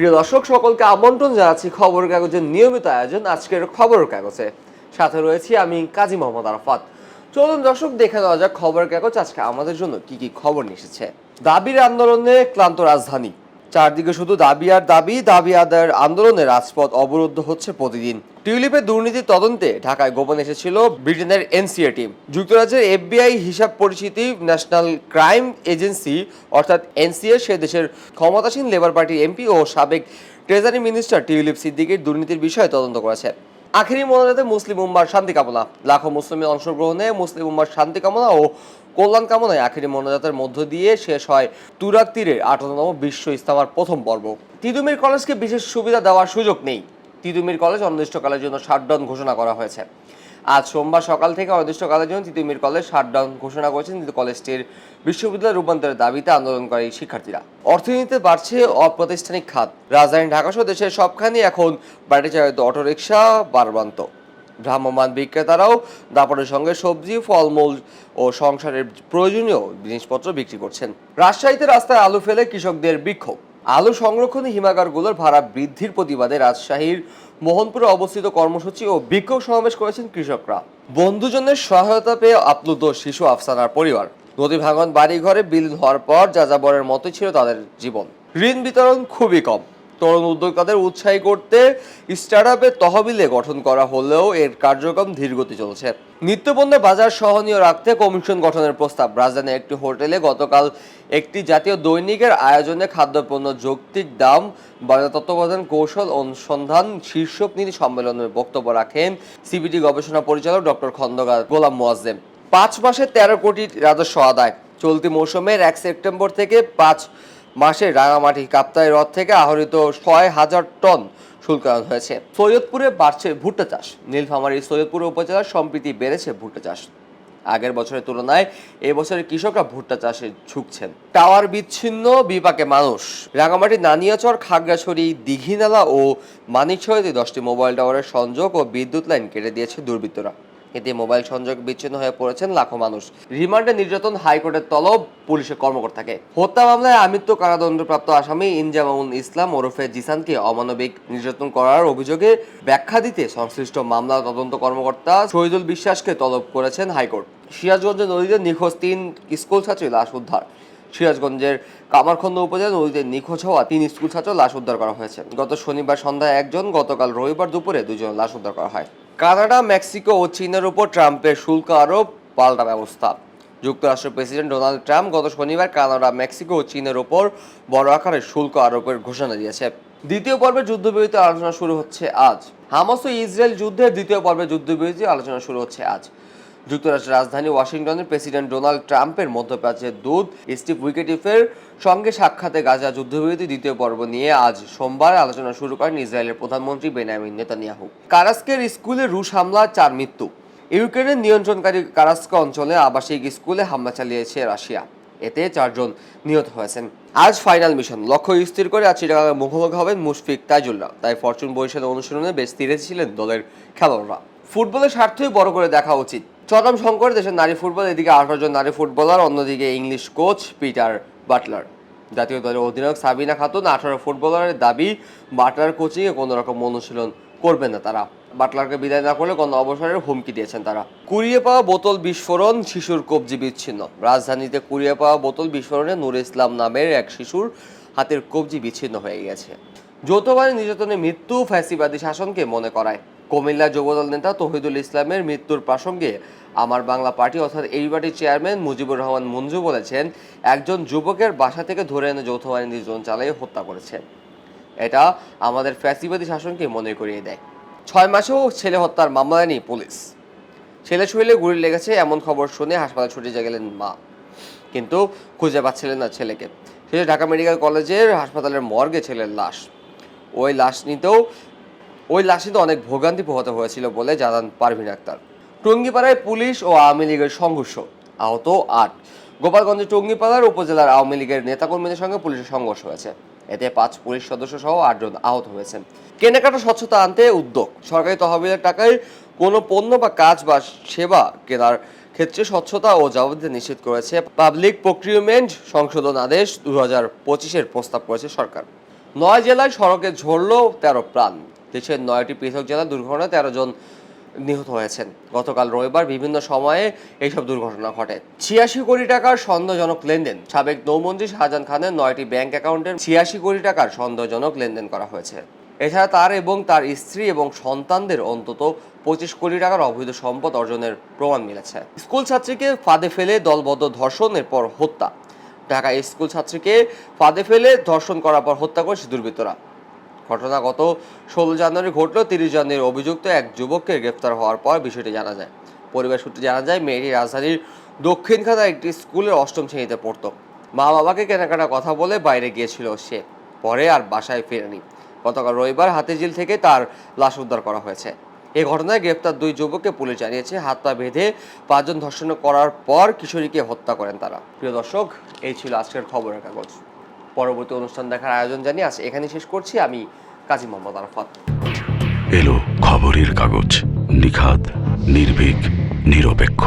প্রিয় দর্শক, সকলকে আমন্ত্রণ জানাচ্ছি খবর কাগজের নিয়মিত আয়োজন আজকের খবর কাগজে। সাথে রয়েছি আমি কাজী মোহাম্মদ আরফাত। চলুন দর্শক, দেখে নেওয়া যাক খবর কাগজ আজকে আমাদের জন্য কি কি খবর এসেছে। দাবির আন্দোলনে ক্লান্ত রাজধানী। চারদিকে শুধু দাবি আর দাবি দাবি আদায়ের আন্দোলনে রাজপথ অবরুদ্ধ হচ্ছে প্রতিদিন। টিউলিপের দুর্নীতি তদন্তে ঢাকায় গোপন এসেছিল ব্রিটেনের এনসিএ টিম। যুক্তরাজ্যের এফবিআই হিসাব পরিচিতি ন্যাশনাল ক্রাইম এজেন্সি, অর্থাৎ এনসিএ, সে দেশের ক্ষমতাসীন লেবার পার্টির এমপি ও সাবেক ট্রেজারি মিনিস্টার টিউলিপ সিদ্দিকির দুর্নীতির বিষয়ে তদন্ত করেছে। আখেরি মোনাজাতে মুসলিম উম্মার শান্তি কামনা। লাখো মুসলিমের অংশগ্রহণে মুসলিম উম্মার শান্তি কামনা ও কল্যাণ কামনায় আখেরি মোনাজাতের মধ্য দিয়ে শেষ হয় তুরাক তীরের আঠারোতম বিশ্ব ইস্তামার প্রথম পর্ব। তিতুমির কলেজকে বিশেষ সুবিধা দেওয়ার সুযোগ নেই। তিতুমির কলেজ অনির্দিষ্টকালের জন্য শাটডাউন ঘোষণা করা হয়েছে। আজ সোমবার সকাল থেকে অনির্দিষ্টকালের জন্য তিতুমির কলেজ শাটডাউন ঘোষণা করেছেন কিন্তু কলেজটির বিশ্ববিদ্যালয় রূপান্তরের দাবিতে আন্দোলনকারী শিক্ষার্থীরা। অর্থনীতিতে বাড়ছে অপ্রাতিষ্ঠানিক খাত। রাজধানী ঢাকা সহ দেশের সবখানে এখন ব্যাটারি চালিত অটোরিকশা বারবান্ত ভ্রাম্যমান বিক্রেতারাও দাপটের সঙ্গে সবজি, ফলমূল ও সংসারের প্রয়োজনীয় জিনিসপত্র বিক্রি করছেন। রাজশাহীতে রাস্তায় আলু ফেলে কৃষকদের বিক্ষোভ। আলু সংরক্ষণে হিমাগারগুলোর ভাড়া বৃদ্ধির প্রতিবাদে রাজশাহীর মোহনপুরে অবস্থিত কর্মসূচি ও বিক্ষোভ সমাবেশ করেছেন কৃষকরা। বন্ধুজনের সহায়তা পেয়ে আপ্লুত শিশু আফসানার পরিবার। নদী ভাঙন বাড়িঘরে বিলীন হওয়ার পর যাযাবরের মতোই ছিল তাদের জীবন। ঋণ বিতরণ খুবই কম। তরুণ উদ্যোক্তাদের উৎসাহী করতে স্টার্ট তহবিলে গঠন করা হলেও এর কার্যক্রম ধীরগতি চলছে। নিত্যপণ্যের বাজার সহনীয় রাখতে কমিশন গঠনের প্রস্তাব। রাজধানীর একটি হোটেলে গতকাল একটি জাতীয় দৈনিকের আয়োজনে খাদ্যপণ্য যৌক্তিক দাম, বাজার তত্ত্বাবধান কৌশল অনুসন্ধান, শীর্ষক নীতি সম্মেলনে বক্তব্য রাখেন সিবিটি গবেষণা পরিচালক ডক্টর খন্দকার গোলাম মোয়াজ্জেম। পাঁচ মাসে তেরো কোটি রাজস্ব আদায়। চলতি মৌসুমের এক সেপ্টেম্বর থেকে পাঁচ মাসে রাঙামাটি কাপ্তাই হ্রদ থেকে আহরিত ছয় হাজার টন শুল্কায়ন হয়েছে। সৈয়দপুরে বাড়ছে ভুট্টা চাষ। নীলফামারীর সৈয়দপুর উপজেলার সম্প্রীতি বেড়েছে ভুট্টা চাষ। আগের বছরের তুলনায় এবছরের কৃষকরা ভুট্টা চাষে ঝুঁকছেন। টাওয়ার বিচ্ছিন্ন, বিপাকে মানুষ। রাঙামাটি নানিয়াচর, খাগড়াছড়ি, দিঘিনালা ও মানিকছড়িতে দশটি মোবাইল টাওয়ারের সংযোগ ও বিদ্যুৎ লাইন কেটে দিয়েছে দুর্বৃত্তরা। এতে মোবাইল সংযোগ বিচ্ছিন্ন হয়ে পড়েছেন লাখো মানুষ। রিমান্ডে নির্যাতন হাইকোর্টের তলব, পুলিশের কর্মকর্তাকে হত্যা মামলায় আমৃত্যু কারাদণ্ডপ্রাপ্ত আসামি ইনজামাউল ইসলাম ওরফে জিসানকে অমানবিক নির্যাতন করার অভিযোগে ব্যাখ্যা দিতে সংশ্লিষ্ট মামলা তদন্ত কর্মকর্তা শহীদুল বিশ্বাসকে তলব করেছেন হাইকোর্ট। সিরাজগঞ্জ নদীতে নিখোঁজ তিন স্কুল ছাত্রী লাশ উদ্ধার। সিরাজগঞ্জের কামারখন্দ উপজেলা নদীতে নিখোঁজ হওয়া তিন স্কুল ছাত্র লাশ উদ্ধার করা হয়েছে। গত শনিবার সন্ধ্যায় একজন, গতকাল রবিবার দুপুরে দুজন লাশ উদ্ধার করা হয়। কানাডা, মেক্সিকো ও চীনের উপর ট্রাম্পের শুল্ক আরোপ, পাল্টা ব্যবস্থা। যুক্তরাষ্ট্রের প্রেসিডেন্ট ডোনাল্ড ট্রাম্প গত শনিবার কানাডা, মেক্সিকো ও চীনের ওপর বড় আকারে শুল্ক আরোপের ঘোষণা দিয়েছে। দ্বিতীয় পর্বের যুদ্ধবিরতি আলোচনা শুরু হচ্ছে আজ। হামাস ও ইসরায়েল যুদ্ধের দ্বিতীয় পর্বের যুদ্ধবিরতি আলোচনা শুরু হচ্ছে আজ। যুক্তরাষ্ট্রের রাজধানী ওয়াশিংটনের প্রেসিডেন্ট ডোনাল্ড ট্রাম্পের মধ্যপ্রাচ্যের দূত স্টিভ উইকেটিফের সঙ্গে সাক্ষাতে গাজা যুদ্ধবিরতি দ্বিতীয় পর্ব নিয়ে আজ সোমবার আলোচনা শুরু করেন ইসরায়েলের প্রধানমন্ত্রী বেনামিন নেতানিয়াহু। কারাস্কের স্কুলে রুশ হামলা চার মৃত্যু। ইউক্রেনের নিয়ন্ত্রণকারী কারাস্ক অঞ্চলে আবাসিক স্কুলে হামলা চালিয়েছে রাশিয়া। এতে চারজন নিহত হয়েছেন। আজ ফাইনাল মিশন। লক্ষ্য স্থির করে আজ চিটাগাংয়ে মুখোমুখি হবেন মুশফিক তাইজুল্লাহ। তাই ফরচুন বরিশাল অনুশীলনে বেশ তীরে ছিলেন দলের খেলোয়াড়রা। ফুটবলের স্বার্থই বড় করে দেখা উচিত। চরম সংকট দেশের নারী ফুটবল, এদিকে আঠারো জন নারী ফুটবলার, অন্যদিকে ইংলিশ কোচ পিটার বাটলার। জাতীয় দলের অধিনায়ক সাবিনা খাতুন আঠারো ফুটবলারের দাবি, বাটলার কোচিংয়ে কোনো রকম অনুশীলন করবেন না তারা। বাটলারকে বিদায় না করলে কোনো অবসরের হুমকি দিয়েছেন তারা। কুড়িয়ে পাওয়া বোতল বিস্ফোরণ শিশুর কবজি বিচ্ছিন্ন। রাজধানীতে কুড়িয়ে পাওয়া বোতল বিস্ফোরণে নূর ইসলাম নামের এক শিশুর হাতের কবজি বিচ্ছিন্ন হয়ে গেছে। যৌথবাদী নির্যাতনে মৃত্যু ফ্যাসিবাদী শাসনকে মনে করায়। কুমিল্লা যুবদল নেতা তহিদুল ইসলামের মৃত্যুর প্রসঙ্গে আমার বাংলা পার্টি অর্থাৎ এই পার্টির চেয়ারম্যান মুজিবুর রহমান মঞ্জু বলেছেন, একজন যুবকের বাসা থেকে ধরে এনে যৌথ বাহিনী নির্যাতন চালিয়ে হত্যা করেছে। এটা আমাদের ফ্যাসিবাদী শাসনকে মনে করিয়ে দেয়। ছয় মাসেও ছেলে হত্যার মামলা নেই পুলিশ। ছেলে শরীরে গুলি লেগেছে এমন খবর শুনে হাসপাতালে ছুটে গেলেন মা। কিন্তু খুঁজে পাচ্ছিলেন না ছেলেকে। শেষে ঢাকা মেডিকেল কলেজের হাসপাতালের মর্গে ছেলের লাশ। ওই লাশ নিতেও ওই লাশ নিতে অনেক ভোগান্তি পোহাতে হয়েছিল বলে জানান পারভিন আক্তার। টঙ্গিপাড়ায় পুলিশ ও আওয়ামী লীগের সংঘর্ষ, আহত আট। গোপালগঞ্জের টঙ্গিপাড়ার উপজেলার আওয়ামী লীগের নেতাকর্মীদের সঙ্গে পুলিশের সংঘর্ষ হয়েছে। এতে পাঁচ পুলিশ সদস্য সহ আটজন আহত হয়েছেন। কেনাকাটা স্বচ্ছতা আনতে উদ্যোগ, সরকারি তহবিলের টাকায় কোনো পণ্য বা কাজ বা সেবা কেনার ক্ষেত্রে স্বচ্ছতা ও জবাবদিহিতা নিশ্চিত করেছে পাবলিক প্রক্রিউমেন্ট সংশোধন আদেশ দু হাজার পঁচিশের প্রস্তাব করেছে সরকার। নয় জেলায় সড়কে ঝরল তেরো প্রাণ। দেশের নয়টি পৃথক জেলা দুর্ঘটনায় তেরো জন নিহত হয়েছেন। গতকাল রবিবার বিভিন্ন সময়ে এইসব দুর্ঘটনা ঘটে। ছিয়াশি কোটি টাকার সন্দেহজনক লেনদেন। সাবেক নৌমন্ত্রী শাহজাহান খানের নয়টি ব্যাংক অ্যাকাউন্টের ছিয়াশি কোটি টাকার সন্দেহজনক লেনদেন করা হয়েছে। এছাড়া তার এবং তার স্ত্রী এবং সন্তানদের অন্তত পঁচিশ কোটি টাকার অবৈধ সম্পদ অর্জনের প্রমাণ মিলেছে। স্কুল ছাত্রীকে ফাঁদে ফেলে দলবদ্ধ ধর্ষণের পর হত্যা। ঢাকা স্কুল ছাত্রীকে ফাঁদে ফেলে ধর্ষণ করার পর হত্যা করেছে দুর্বৃত্তরা। ঘটনা গত ষোলো জানুয়ারি ঘটলেও তিরিশ জানুয়ারির অভিযুক্ত এক যুবককে গ্রেফতার হওয়ার পর বিষয়টি জানা যায়। পরিবার সূত্রে জানা যায়, মেয়েটি রাজধানীর দক্ষিণখানার একটি স্কুলের অষ্টম শ্রেণীতে পড়ত। মা বাবাকে কেনাকাটা কথা বলে বাইরে গিয়েছিল সে। পরে আর বাসায় ফেরেনি। গতকাল রবিবার হাতিঝিল থেকে তার লাশ উদ্ধার করা হয়েছে। এই ঘটনায় গ্রেপ্তার দুই যুবককে পুলিশ জানিয়েছে হাত পা বেঁধে পাঁচজন ধর্ষণ করার পর কিশোরীকে হত্যা করেন তারা। প্রিয় দর্শক, এই ছিল আজকের খবরের কাগজ। পরবর্তী অনুষ্ঠান দেখার আয়োজন জানিয়ে আজ এখানে শেষ করছি। আমি কাজী মোহাম্মদ আরফাত। এলো খবরের কাগজ নিখাত নির্ভীক, নিরপেক্ষ।